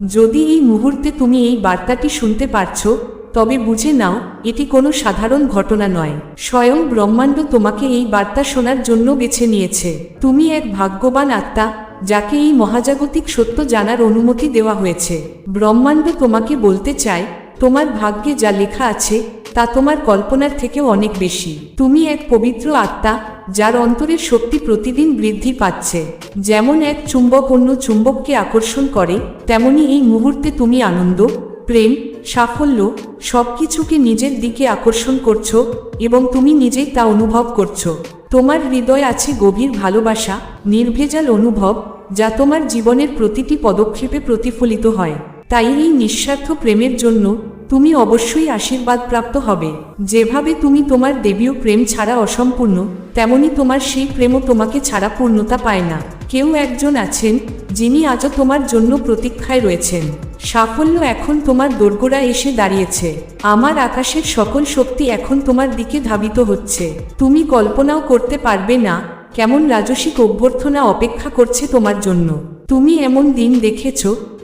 যদি এই মুহূর্তে তুমি এই বার্তাটি শুনতে পারছ, তবে বুঝে নাও, এটি কোনো সাধারণ ঘটনা নয়। স্বয়ং ব্রহ্মাণ্ড তোমাকে এই বার্তা শোনার জন্য বেছে নিয়েছে। তুমি এক ভাগ্যবান আত্মা, যাকে এই মহাজাগতিক সত্য জানার অনুমতি দেওয়া হয়েছে। ব্রহ্মাণ্ড তোমাকে বলতে চায় তোমার ভাগ্যে যা লেখা আছে, তা তোমার কল্পনার থেকেও অনেক বেশি। তুমি এক পবিত্র আত্মা, যার অন্তরের শক্তি প্রতিদিন বৃদ্ধি পাচ্ছে। যেমন এক চুম্বক অন্য চুম্বককে আকর্ষণ করে, তেমনি এই মুহূর্তে তুমি আনন্দ, প্রেম, সাফল্য, সবকিছুকে নিজের দিকে আকর্ষণ করছ এবং তুমি নিজেই তা অনুভব করছ। তোমার হৃদয় আছে গভীর ভালোবাসা, নির্ভেজাল অনুভব, যা তোমার জীবনের প্রতিটি পদক্ষেপে প্রতিফলিত হয়। তাই এই নিঃস্বার্থ প্রেমের জন্য তুমি অবশ্যই আশীর্বাদ প্রাপ্ত হবে। যেভাবে তুমি তোমার দেবীয় প্রেম ছাড়া অসম্পূর্ণ, তেমনি তোমার সেই প্রেমও তোমাকে ছাড়া পূর্ণতা পায় না। কেউ একজন আছেন, যিনি আজও তোমার জন্য প্রতীক্ষায় রয়েছেন। সাফল্য এখন তোমার দোরগোড়া এসে দাঁড়িয়েছে। আমার আকাশের সকল শক্তি এখন তোমার দিকে ধাবিত হচ্ছে। তুমি কল্পনাও করতে পারবে না, কেমন রাজসিক অভ্যর্থনা অপেক্ষা করছে তোমার জন্য। তুমি এমন দিন দেখেছ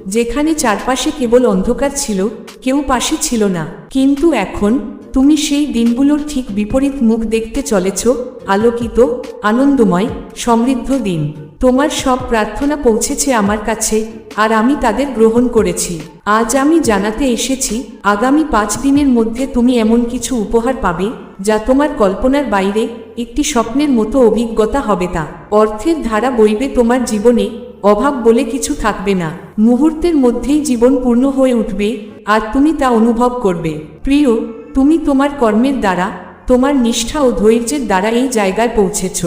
যেখানে চারপাশে কেবল অন্ধকার ছিল, কেউ পাশে ছিল না। কিন্তু এখন, তুমি সেই দিনগুলোর ঠিক বিপরীত মুখ দেখতে চলেছ, আলোকিত, আনন্দময়, সমৃদ্ধ দিন। তোমার সব প্রার্থনা পৌঁছেছে আমার কাছে, আর আমি তাদের গ্রহণ করেছি। আজ আমি জানাতে এসেছি, আগামী পাঁচ দিনের মধ্যে তুমি এমন কিছু উপহার পাবে, যা তোমার কল্পনার বাইরে একটি স্বপ্নের মতো অভিজ্ঞতা হবে তা। অর্থের ধারা বইবে তোমার জীবনে অভাব বলে কিছু থাকবে না। মুহূর্তের মধ্যেই জীবন পূর্ণ হয়ে উঠবে, আর তুমি তা অনুভব করবে। প্রিয়, তুমি তোমার কর্মের দ্বারা, তোমার নিষ্ঠা ও ধৈর্যের দ্বারা এই জায়গায় পৌঁছেছ।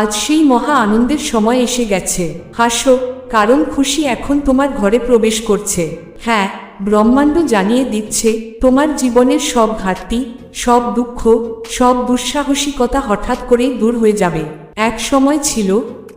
আজ সেই মহা আনন্দের সময় এসে গেছে। হাসো, কারণ খুশি এখন তোমার ঘরে প্রবেশ করছে। হ্যাঁ ব্রহ্মাণ্ড জানিয়ে দিচ্ছে, তোমার জীবনের সব ঘাটতি, সব দুঃখ, সব দুঃসাহসিকতা হঠাৎ করেই দূর হয়ে যাবে। এক সময় ছিল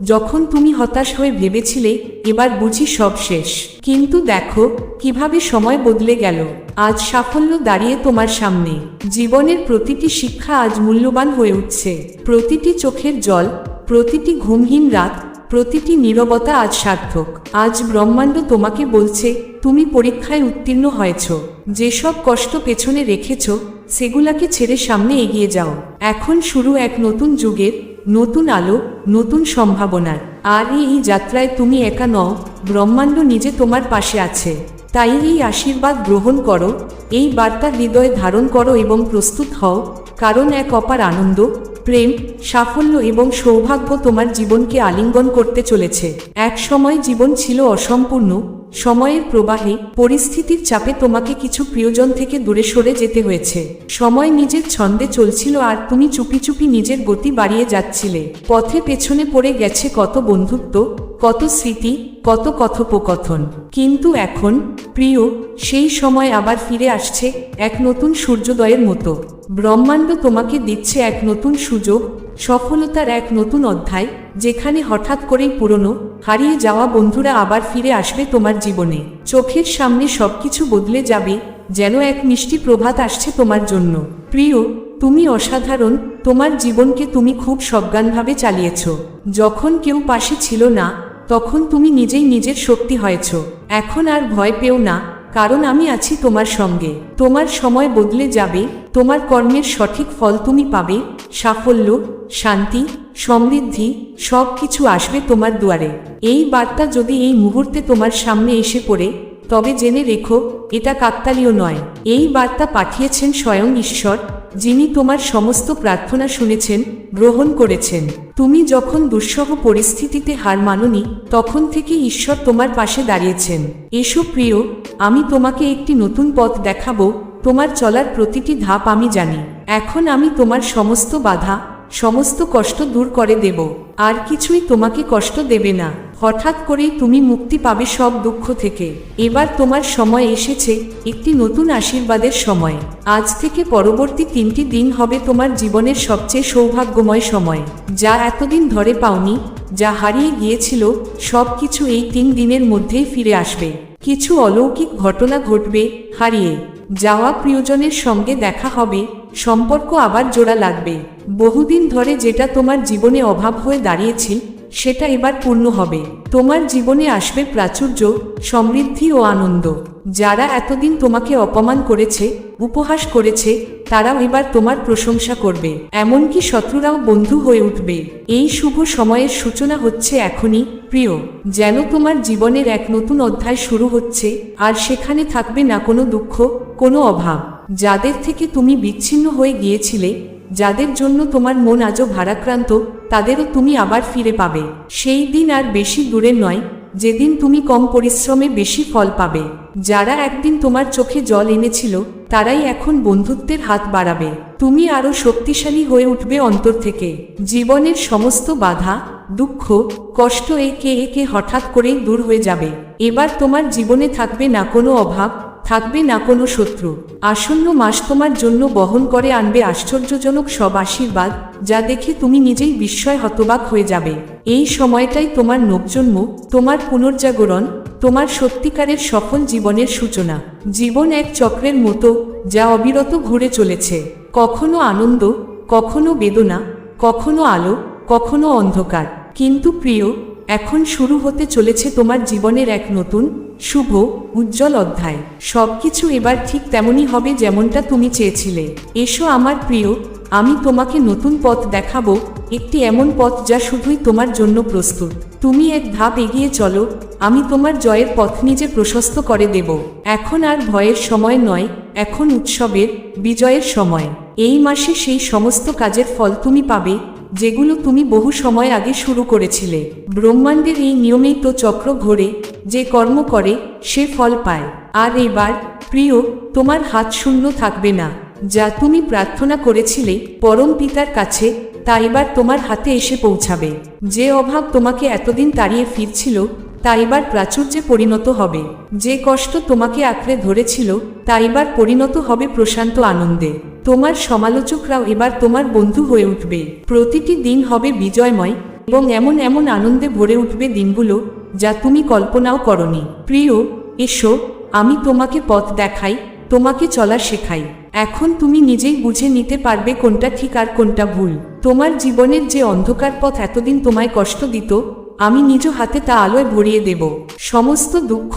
যখন তুমি হতাশ হয়ে ভেবেছিলে, এবার বুঝি সব শেষ। কিন্তু দেখো, কীভাবে সময় বদলে গেল। আজ সাফল্য দাঁড়িয়ে তোমার সামনে। জীবনের প্রতিটি শিক্ষা আজ মূল্যবান হয়ে উঠছে। প্রতিটি চোখের জল, প্রতিটি ঘুমহীন রাত, প্রতিটি নীরবতা আজ সার্থক। আজ ব্রহ্মাণ্ড তোমাকে বলছে, তুমি পরীক্ষায় উত্তীর্ণ হয়েছ। যেসব কষ্ট পেছনে রেখেছ, সেগুলাকে ছেড়ে সামনে এগিয়ে যাও। এখন শুরু এক নতুন যুগের নতুন আলো, নতুন সম্ভাবনার। আর এই যাত্রায় তুমি একা নও, ব্রহ্মাণ্ড নিজে তোমার পাশে আছে। তাই এই আশীর্বাদ গ্রহণ করো, এই বার্তা হৃদয়ে ধারণ করো এবং প্রস্তুত হও, কারণ এক অপার আনন্দ, প্রেম, সাফল্য এবং সৌভাগ্য তোমার জীবনকে আলিঙ্গন করতে চলেছে। এক সময় জীবন ছিল অসম্পূর্ণ সময়ের প্রবাহে পরিস্থিতির চাপে তোমাকে কিছু প্রিয়জন থেকে দূরে সরে যেতে হয়েছে। সময় নিজের ছন্দে চলছিল আর তুমি চুপি চুপি নিজের গতি বাড়িয়ে যাচ্ছিলে। পথে পেছনে পড়ে গেছে কত বন্ধুত্ব কত স্মৃতি, কত কথোপকথন। কিন্তু এখন, প্রিয়, সেই সময় আবার ফিরে আসছে এক নতুন সূর্যোদয়ের মতো। ব্রহ্মাণ্ড তোমাকে দিচ্ছে এক নতুন সুযোগ, সফলতার এক নতুন অধ্যায়, যেখানে হঠাৎ করেই পুরনো, হারিয়ে যাওয়া বন্ধুরা আবার ফিরে আসবে তোমার জীবনে। চোখের সামনে সবকিছু বদলে যাবে, যেন এক মিষ্টি প্রভাত আসছে তোমার জন্য। প্রিয়, তুমি অসাধারণ, তোমার জীবনকে তুমি খুব সজ্ঞানভাবে চালিয়েছ। যখন কেউ পাশে ছিল না তখন তুমি নিজেই নিজের শক্তি হয়েছ। এখন আর ভয় পেও না, কারণ আমি আছি তোমার সঙ্গে। তোমার সময় বদলে যাবে, তোমার কর্মের সঠিক ফল তুমি পাবে, সাফল্য, শান্তি, সমৃদ্ধি সব কিছু আসবে তোমার দুয়ারে। এই বার্তা যদি এই মুহূর্তে তোমার সামনে এসে পড়ে, তবে জেনে রেখো, এটা কাকতালীয় নয়। এই বার্তা পাঠিয়েছেন স্বয়ং ঈশ্বর যিনি তোমার সমস্ত প্রার্থনা শুনেছেন, গ্রহণ করেছেন। তুমি যখন দুঃসহ পরিস্থিতিতে হার মাননি, তখন থেকে ঈশ্বর তোমার পাশে দাঁড়িয়েছেন। এসো প্রিয়, আমি তোমাকে একটি নতুন পথ দেখাবো, তোমার চলার প্রতিটি ধাপ আমি জানি। এখন আমি তোমার সমস্ত বাধা, সমস্ত কষ্ট দূর করে দেব। আর কিছুই তোমাকে কষ্ট দেবে না। হঠাৎ করেই তুমি মুক্তি পাবে সব দুঃখ থেকে। এবার তোমার সময় এসেছে, একটি নতুন আশীর্বাদের সময়। আজ থেকে পরবর্তী তিনটি দিন হবে তোমার জীবনের সবচেয়ে সৌভাগ্যময় সময়। যা এতদিন ধরে পাওনি, যা হারিয়ে গিয়েছিল সব কিছু এই তিন দিনের মধ্যেই ফিরে আসবে। কিছু অলৌকিক ঘটনা ঘটবে, হারিয়ে। যাওয়া প্রিয়জনের সঙ্গে দেখা হবে, সম্পর্ক আবার জোড়া লাগবে। বহুদিন ধরে যেটা তোমার জীবনে অভাব হয়ে দাঁড়িয়েছিল সেটা এবার পূর্ণ হবে। তোমার জীবনে আসবে প্রাচুর্য, সমৃদ্ধি ও আনন্দ। যারা এতদিন তোমাকে অপমান করেছে, উপহাস করেছে, তারাও এবার তোমার প্রশংসা করবে। এমনকি শত্রুরাও বন্ধু হয়ে উঠবে। এই শুভ সময়ের সূচনা হচ্ছে এখনই। প্রিয়, যেন তোমার জীবনের এক নতুন অধ্যায় শুরু হচ্ছে, আর সেখানে থাকবে না কোনো দুঃখ, কোনো অভাব। যাদের থেকে তুমি বিচ্ছিন্ন হয়ে গিয়েছিলে যাদের জন্য তোমার মন আজও ভারাক্রান্ত, তাদেরও তুমি আবার ফিরে পাবে। সেই দিন আর বেশি দূরে নয়, যেদিন তুমি কম পরিশ্রমে বেশি ফল পাবে। যারা একদিন তোমার চোখে জল এনেছিল, তারাই এখন বন্ধুত্বের হাত বাড়াবে। তুমি আরও শক্তিশালী হয়ে উঠবে অন্তর থেকে। জীবনের সমস্ত বাধা, দুঃখ, কষ্ট একে একে হঠাৎ করেই দূর হয়ে যাবে। এবার তোমার জীবনে থাকবে না কোনো অভাব থাকবে না কোনো শত্রু। আসন্ন মাস তোমার জন্য বহন করে আনবে আশ্চর্যজনক সব আশীর্বাদ, যা দেখে তুমি নিজেই বিস্ময় হতবাক হয়ে যাবে। এই সময়টাই তোমার নবজন্ম, তোমার পুনর্জাগরণ, তোমার সত্যিকারের সফল জীবনের সূচনা। জীবন এক চক্রের মতো, যা অবিরত ঘুরে চলেছে। কখনো আনন্দ, কখনো বেদনা, কখনো আলো, কখনো অন্ধকার। কিন্তু প্রিয় এখন শুরু হতে চলেছে তোমার জীবনের এক নতুন, শুভ, উজ্জ্বল অধ্যায়। সবকিছু এবার ঠিক তেমনই হবে যেমনটা তুমি চেয়েছিলে। এসো আমার প্রিয়, আমি তোমাকে নতুন পথ দেখাবো, একটি এমন পথ যা শুধুই তোমার জন্য প্রস্তুত। তুমি এক ধাপ এগিয়ে চলো, আমি তোমার জয়ের পথ নিজে প্রশস্ত করে দেব। এখন আর ভয়ের সময় নয়, এখন উৎসবের, বিজয়ের সময়। এই মাসে সেই সমস্ত কাজের ফল তুমি পাবে যেগুলো তুমি বহু সময় আগে শুরু করেছিলে। ব্রহ্মাণ্ডের এই নিয়মেই তো চক্র ঘোরে, যে কর্ম করে, সে ফল পায়। আর এবার প্রিয়, তোমার হাত শূন্য থাকবে না। যা তুমি প্রার্থনা করেছিলে পরম পিতার কাছে, তা এবার তোমার হাতে এসে পৌঁছাবে। যে অভাব তোমাকে এতদিন তাড়িয়ে ফিরছিল, তা এবার প্রাচুর্যে পরিণত হবে। যে কষ্ট তোমাকে আঁকড়ে ধরেছিল, তা এবার পরিণত হবে প্রশান্ত আনন্দে। তোমার সমালোচকরাও এবার তোমার বন্ধু হয়ে উঠবে। প্রতিটি দিন হবে বিজয়ময় এবং এমন এমন আনন্দে ভরে উঠবে দিনগুলো যা তুমি কল্পনাও করনি। প্রিয়, এসো, আমি তোমাকে পথ দেখাই, তোমাকে চলা শেখাই। এখন তুমি নিজেই বুঝে নিতে পারবে কোনটা ঠিক আর কোনটা ভুল। তোমার জীবনের যে অন্ধকার পথ এতদিন তোমায় কষ্ট দিত আমি নিজ হাতে তা আলোয় ভরিয়ে দেব। সমস্ত দুঃখ,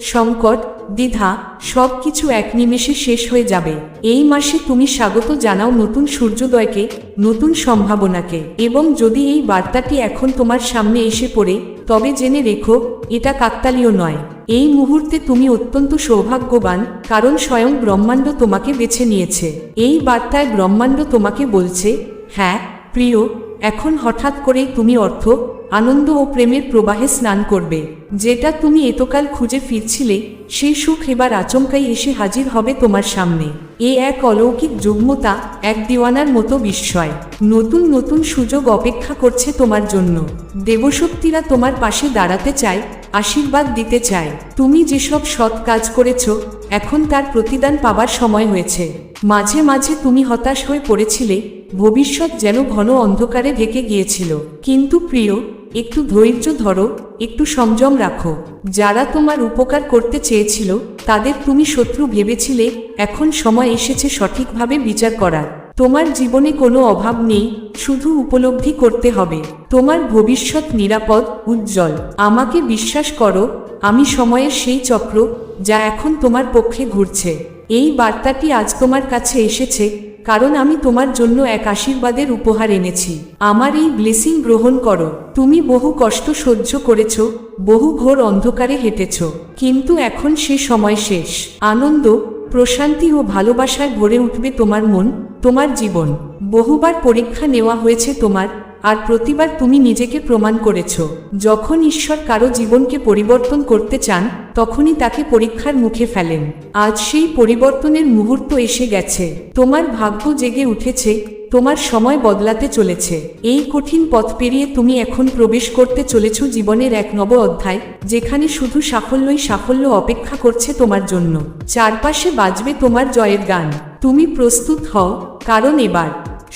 সংকট, দ্বিধা সব কিছু এক নিমেষে শেষ হয়ে যাবে। এই মাসে তুমি স্বাগত জানাও নতুন সূর্যোদয়কে, নতুন সম্ভাবনাকে। এবং যদি এই বার্তাটি এখন তোমার সামনে এসে পড়ে, তবে জেনে রেখো, এটা কাকতালীয় নয়। এই মুহূর্তে তুমি অত্যন্ত সৌভাগ্যবান, কারণ স্বয়ং ব্রহ্মাণ্ড তোমাকে বেছে নিয়েছে। এই বার্তায় ব্রহ্মাণ্ড তোমাকে বলছে হ্যাঁ প্রিয় এখন হঠাৎ করেই তুমি অর্থ, আনন্দ ও প্রেমের প্রবাহে স্নান করবে। যেটা তুমি এতকাল খুঁজে ফিরছিলে সেই সুখ এবার আচমকাই এসে হাজির হবে তোমার সামনে। এ এক অলৌকিক যুগ্মতা, এক দিওয়ানার মতো বিস্ময়। নতুন নতুন সুযোগ অপেক্ষা করছে তোমার জন্য। দেবশক্তিরা তোমার পাশে দাঁড়াতে চায়, আশীর্বাদ দিতে চায়। তুমি যেসব সৎ কাজ করেছ, এখন তার প্রতিদান পাবার সময় হয়েছে। মাঝে মাঝে তুমি হতাশ হয়ে পড়েছিলে ভবিষ্যৎ যেন ঘন অন্ধকারে ঢেকে গিয়েছিল। কিন্তু প্রিয়, একটু ধৈর্য ধরো, একটু সংযম রাখো। যারা তোমার উপকার করতে চেয়েছিল, তাদের তুমি শত্রু ভেবেছিলে, এখন সময় এসেছে সঠিকভাবে বিচার করার। তোমার জীবনে কোনো অভাব নেই, শুধু উপলব্ধি করতে হবে। তোমার ভবিষ্যৎ নিরাপদ, উজ্জ্বল। আমাকে বিশ্বাস করো, আমি সময়ের সেই চক্র, যা এখন তোমার পক্ষে ঘুরছে। এই বার্তাটি আজ তোমার কাছে এসেছে কারণ আমি তোমার জন্য এক আশীর্বাদের উপহার এনেছি। আমার এই ব্লেসিং গ্রহণ করো। তুমি বহু কষ্ট সহ্য করেছ, বহু ঘোর অন্ধকারে হেঁটেছ। কিন্তু এখন সে সময় শেষ। আনন্দ, প্রশান্তি ও ভালোবাসায় ভরে উঠবে তোমার মন, তোমার জীবন। বহুবার পরীক্ষা নেওয়া হয়েছে তোমার আর প্রতিবার তুমি নিজেকে প্রমাণ করেছ। যখন ঈশ্বর কারও জীবনকে পরিবর্তন করতে চান, তখনই তাকে পরীক্ষার মুখে ফেলেন। আজ সেই পরিবর্তনের মুহূর্ত এসে গেছে। তোমার ভাগ্য জেগে উঠেছে, তোমার সময় বদলাতে চলেছে। এই কঠিন পথ পেরিয়ে তুমি এখন প্রবেশ করতে চলেছ জীবনের এক নব অধ্যায়, যেখানে শুধু সাফল্যই সাফল্য অপেক্ষা করছে তোমার জন্য। চারপাশে বাজবে তোমার জয়ের গান। তুমি প্রস্তুত হও, কারণ এবার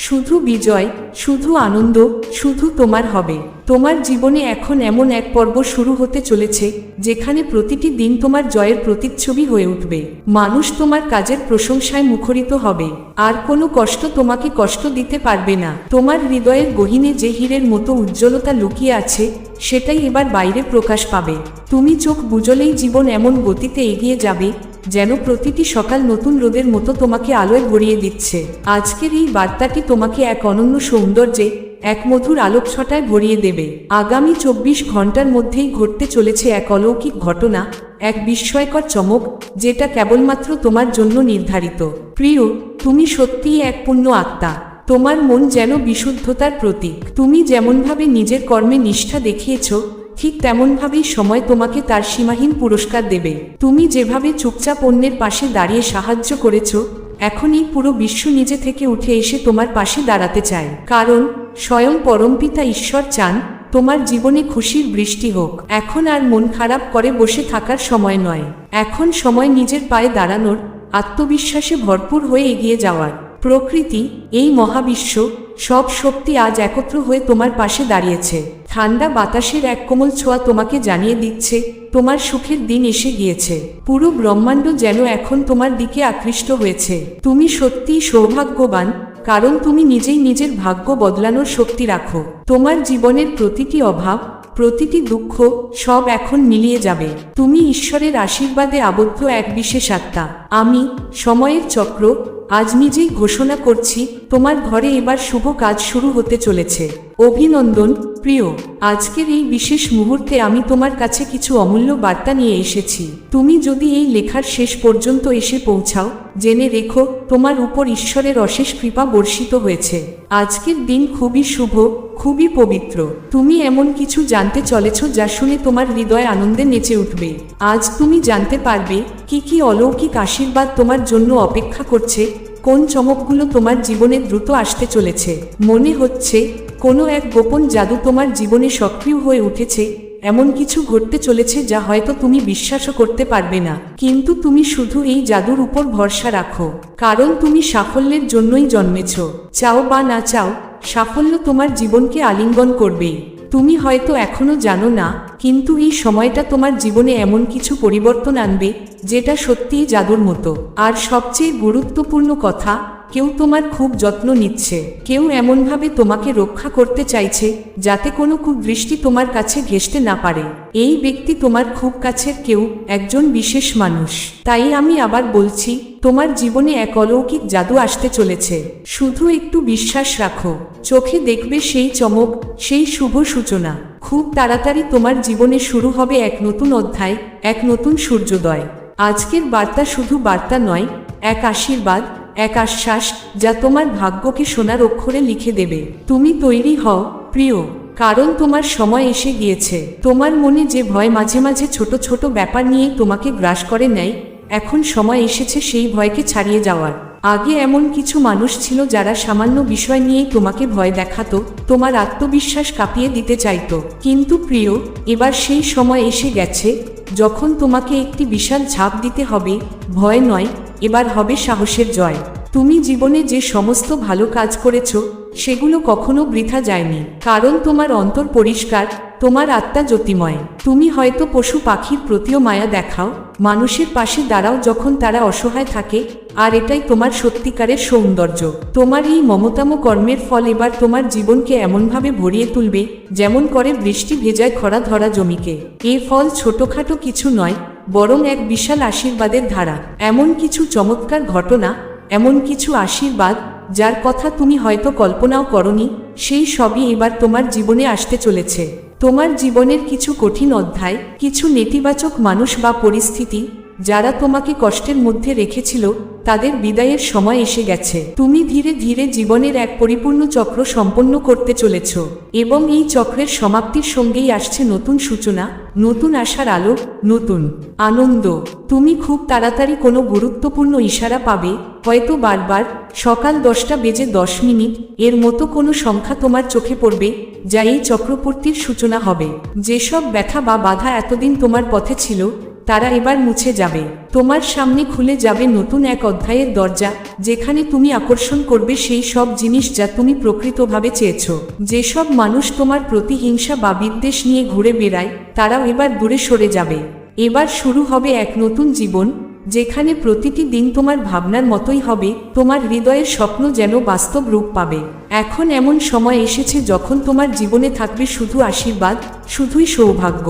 শুধু বিজয়, শুধু আনন্দ, শুধু তোমার হবে। তোমার জীবনে এখন এমন এক পর্ব শুরু হতে চলেছে, যেখানে প্রতিটি দিন তোমার জয়ের প্রতিচ্ছবি হয়ে উঠবে। মানুষ তোমার কাজের প্রশংসায় মুখরিত হবে। আর কোনো কষ্ট তোমাকে কষ্ট দিতে পারবে না। তোমার হৃদয়ের গহিনে যে হীরের মতো উজ্জ্বলতা লুকিয়ে আছে, সেটাই এবার বাইরে প্রকাশ পাবে। তুমি চোখ বুঝলেই জীবন এমন গতিতে এগিয়ে যাবে যেন প্রতিটি সকাল নতুন রোদের মতো তোমাকে আলোয় ভরিয়ে দিচ্ছে। আজকের এই বার্তাটি তোমাকে এক অনন্য সৌন্দর্যে, এক মধুর আলোকছটায় ভরিয়ে দেবে। আগামী চব্বিশ ঘণ্টার মধ্যেই ঘটতে চলেছে এক অলৌকিক ঘটনা, এক বিস্ময়কর চমক, যেটা কেবলমাত্র তোমার জন্য নির্ধারিত। প্রিয়, তুমি সত্যিই এক পূর্ণ আত্মা। তোমার মন যেন বিশুদ্ধতার প্রতীক। তুমি যেমনভাবে নিজের কর্মে নিষ্ঠা দেখিয়েছ ঠিক তেমনভাবেই সময় তোমাকে তার সীমাহীন পুরস্কার দেবে। তুমি যেভাবে চুপচাপ অন্যের পাশে দাঁড়িয়ে সাহায্য করেছ এখন এই পুরো বিশ্ব নিজে থেকে উঠে এসে তোমার পাশে দাঁড়াতে চায়। কারণ, স্বয়ং পরমপিতা ঈশ্বর চান, তোমার জীবনে খুশির বৃষ্টি হোক। এখন আর মন খারাপ করে বসে থাকার সময় নয়। এখন সময় নিজের পায়ে দাঁড়ানোর, আত্মবিশ্বাসে ভরপুর হয়ে এগিয়ে যাওয়ার। প্রকৃতি, এই মহাবিশ্ব, সব শক্তি আজ একত্র হয়ে তোমার পাশে দাঁড়িয়েছে। ঠান্ডা বাতাসের এক কোমল ছোঁয়া তোমাকে জানিয়ে দিচ্ছে, তোমার সুখের দিন এসে গিয়েছে। পুরো ব্রহ্মাণ্ড যেন এখন তোমার দিকে আকৃষ্ট হয়েছে। তুমি সত্যিই সৌভাগ্যবান, কারণ তুমি নিজেই নিজের ভাগ্য বদলানোর শক্তি রাখো। তোমার জীবনের প্রতিটি অভাব, প্রতিটি দুঃখ, সব এখন মিলিয়ে যাবে। তুমি ঈশ্বরের আশীর্বাদে আবদ্ধ এক বিশেষ আত্মা। আমি, সময়ের চক্র, আজ নিজেই ঘোষণা করছি, তোমার ঘরে এবার শুভ কাজ শুরু হতে চলেছে। অভিনন্দন, প্রিয়। আজকের এই বিশেষ মুহূর্তে আমি তোমার কাছে কিছু অমূল্য বার্তা নিয়ে এসেছি। তুমি যদি এই লেখার শেষ পর্যন্ত এসে পৌঁছাও, জেনে রেখো, তোমার উপর ঈশ্বরের অশেষ কৃপা বর্ষিত হয়েছে। আজকের দিন খুবই শুভ, খুবই পবিত্র। তুমি এমন কিছু জানতে চলেছ যা শুনে তোমার হৃদয় আনন্দে নেচে উঠবে। আজ তুমি জানতে পারবে, কি কি অলৌকিক আশীর্বাদ তোমার জন্য অপেক্ষা করছে, কোন চমকগুলো তোমার জীবনে দ্রুত আসতে চলেছে। মনে হচ্ছে কোনো এক গোপন জাদু তোমার জীবনে সক্রিয় হয়ে উঠেছে, এমন কিছু ঘটতে চলেছে যা হয়তো তুমি বিশ্বাসও করতে পারবে না। কিন্তু তুমি শুধু এই জাদুর উপর ভরসা রাখো, কারণ তুমি সাফল্যের জন্যই জন্মেছ। চাও বা না চাও, সাফল্য তোমার জীবনকে আলিঙ্গন করবেই তুমি হয়তো এখনও জানো না, কিন্তু এই সময়টা তোমার জীবনে এমন কিছু পরিবর্তন আনবে, যেটা সত্যিই জাদুর মতো। আর সবচেয়ে গুরুত্বপূর্ণ কথা কেউ তোমার খুব যত্ন নিচ্ছে। কেউ এমনভাবে তোমাকে রক্ষা করতে চাইছে, যাতে কোনো কুদৃষ্টি তোমার কাছে ঘেসতে না পারে। এই ব্যক্তি তোমার খুব কাছের কেউ, একজন বিশেষ মানুষ। তাই আমি আবার বলছি, তোমার জীবনে এক অলৌকিক জাদু আসতে চলেছে। শুধু একটু বিশ্বাস রাখো। চোখে দেখবে সেই চমক, সেই শুভ সূচনা। খুব তাড়াতাড়ি তোমার জীবনে শুরু হবে এক নতুন অধ্যায়, এক নতুন সূর্যোদয়। আজকের বার্তা শুধু বার্তা নয়, এক আশীর্বাদ এক আশ্বাস যা তোমার ভাগ্যকে সোনার অক্ষরে লিখে দেবে। তুমি তৈরি হও, প্রিয়, কারণ তোমার সময় এসে গিয়েছে। তোমার মনে যে ভয় মাঝে মাঝে ছোট ছোট ব্যাপার নিয়ে তোমাকে গ্রাস করে নেয়, এখন সময় এসেছে সেই ভয়কে ছাড়িয়ে যাওয়ার। আগে এমন কিছু মানুষ ছিল যারা সামান্য বিষয় নিয়েই তোমাকে ভয় দেখাতো, তোমার আত্মবিশ্বাস কাঁপিয়ে দিতে চাইত। কিন্তু প্রিয়, এবার সেই সময় এসে গেছে, যখন তোমাকে একটি বিশাল ঝাঁপ দিতে হবে, ভয় নয় এবার হবে সাহসের জয়। তুমি জীবনে যে সমস্ত ভালো কাজ করেছ, সেগুলো কখনো বৃথা যায়নি। কারণ তোমার অন্তর পরিষ্কার, তোমার আত্মা জ্যোতিময়। তুমি হয়তো পশু পাখির প্রতিও মায়া দেখাও, মানুষের পাশে দাঁড়াও যখন তারা অসহায় থাকে, আর এটাই তোমার সত্যিকারের সৌন্দর্য। তোমার এই মমতাম কর্মের ফল এবার তোমার জীবনকে এমনভাবে ভরিয়ে তুলবে, যেমন করে বৃষ্টি ভেজায় খরা ধরা জমিকে। এ ফল ছোটখাটো কিছু নয় বরং এক বিশাল আশীর্বাদের ধারা। এমন কিছু চমৎকার ঘটনা, এমন কিছু আশীর্বাদ, যার কথা তুমি হয়তো কল্পনাও করনি, সেই সবই এবার তোমার জীবনে আসতে চলেছে। তোমার জীবনের কিছু কঠিন অধ্যায়, কিছু নেতিবাচক মানুষ বা পরিস্থিতি যারা তোমাকে কষ্টের মধ্যে রেখেছিল, তাদের বিদায়ের সময় এসে গেছে। তুমি ধীরে ধীরে জীবনের এক পরিপূর্ণ চক্র সম্পন্ন করতে চলেছ এবং এই চক্রের সমাপ্তির সঙ্গেই আসছে নতুন সূচনা, নতুন আশার আলো, নতুন আনন্দ। তুমি খুব তাড়াতাড়ি কোনো গুরুত্বপূর্ণ ইশারা পাবে, হয়তো বারবার, সকাল দশটা বেজে দশ মিনিট, এর মতো কোনো সংখ্যা তোমার চোখে পড়বে, যা এই চক্রবর্তীর সূচনা হবে। যেসব ব্যথা বা বাধা এতদিন তোমার পথে ছিল তারা এবার মুছে যাবে। তোমার সামনে খুলে যাবে নতুন এক অধ্যায়ের দরজা, যেখানে তুমি আকর্ষণ করবে সেই সব জিনিস যা তুমি প্রকৃতভাবে চেয়েছ। যেসব মানুষ তোমার প্রতি হিংসা বা বিদ্বেষ নিয়ে ঘুরে বেড়ায়, তারাও এবার দূরে সরে যাবে। এবার শুরু হবে এক নতুন জীবন, যেখানে প্রতিটি দিন তোমার ভাবনার মতোই হবে, তোমার হৃদয়ের স্বপ্ন যেন বাস্তব রূপ পাবে। এখন এমন সময় এসেছে যখন তোমার জীবনে থাকবে শুধু আশীর্বাদ, শুধুই সৌভাগ্য।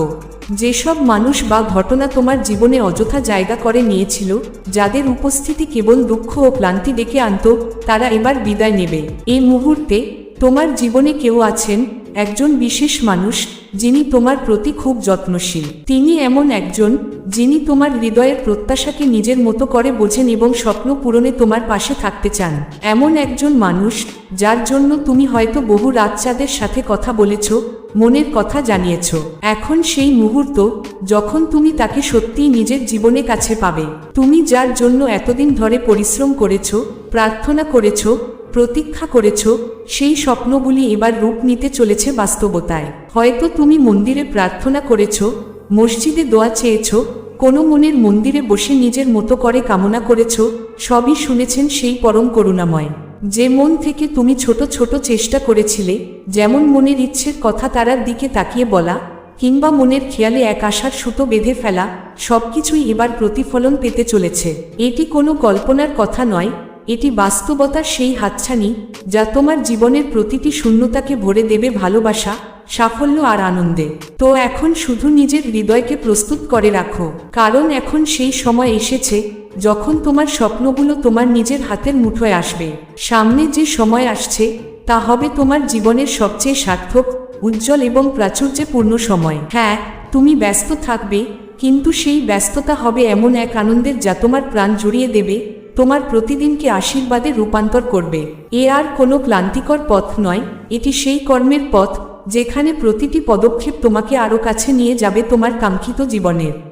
যেসব মানুষ বা ঘটনা তোমার জীবনে অযথা জায়গা করে নিয়েছিল, যাদের উপস্থিতি কেবল দুঃখ ও ক্লান্তি ডেকে আনত, তারা এবার বিদায় নেবে। এই মুহূর্তে তোমার জীবনে কেউ আছেন একজন বিশেষ মানুষ, যিনি তোমার প্রতি খুব যত্নশীল। তিনি এমন একজন, যিনি তোমার হৃদয়ের প্রত্যাশাকে নিজের মতো করে বোঝেন এবং স্বপ্ন পূরণে তোমার পাশে থাকতে চান। এমন একজন মানুষ, যার জন্য তুমি হয়তো বহু রাত চাঁদের সাথে কথা বলেছ মনের কথা জানিয়েছ। এখন সেই মুহূর্ত যখন তুমি তাকে সত্যিই নিজের জীবনে কাছে পাবে। তুমি যার জন্য এতদিন ধরে পরিশ্রম করেছ, প্রার্থনা করেছ, প্রতীক্ষা করেছ, সেই স্বপ্নগুলি এবার রূপ নিতে চলেছে বাস্তবতায়। হয়তো তুমি মন্দিরে প্রার্থনা করেছ, মসজিদে দোয়া চেয়েছ, কোনো মনের মন্দিরে বসে নিজের মতো করে কামনা করেছ, সবই শুনেছেন সেই পরম করুণাময়। যে মন থেকে তুমি ছোট ছোট চেষ্টা করেছিলে, যেমন মনের ইচ্ছের কথা তারার দিকে তাকিয়ে বলা, কিংবা মনের খেয়ালে এক আশার সুতো বেঁধে ফেলা, সবকিছুই এবার প্রতিফলন পেতে চলেছে। এটি কোনো কল্পনার কথা নয়, এটি বাস্তবতার সেই হাতছানি, যা তোমার জীবনের প্রতিটি শূন্যতাকে ভরে দেবে ভালোবাসা, সাফল্য আর আনন্দে। তো এখন শুধু নিজের হৃদয়কে প্রস্তুত করে রাখো, কারণ এখন সেই সময় এসেছে যখন তোমার স্বপ্নগুলো তোমার নিজের হাতের মুঠোয় আসবে, সামনে যে সময় আসছে, তা হবে তোমার জীবনের সবচেয়ে সার্থক, উজ্জ্বল এবং প্রাচুর্যপূর্ণ সময়। হ্যাঁ তুমি ব্যস্ত থাকবে, কিন্তু সেই ব্যস্ততা হবে এমন এক আনন্দের যা তোমার প্রাণ জুড়িয়ে দেবে, তোমার প্রতিদিনকে আশীর্বাদে রূপান্তর করবে। এ আর কোনো ক্লান্তিকর পথ নয়, এটি সেই কর্মের পথ, যেখানে প্রতিটি পদক্ষেপ তোমাকে আরও কাছে নিয়ে যাবে তোমার কাঙ্ক্ষিত জীবনের।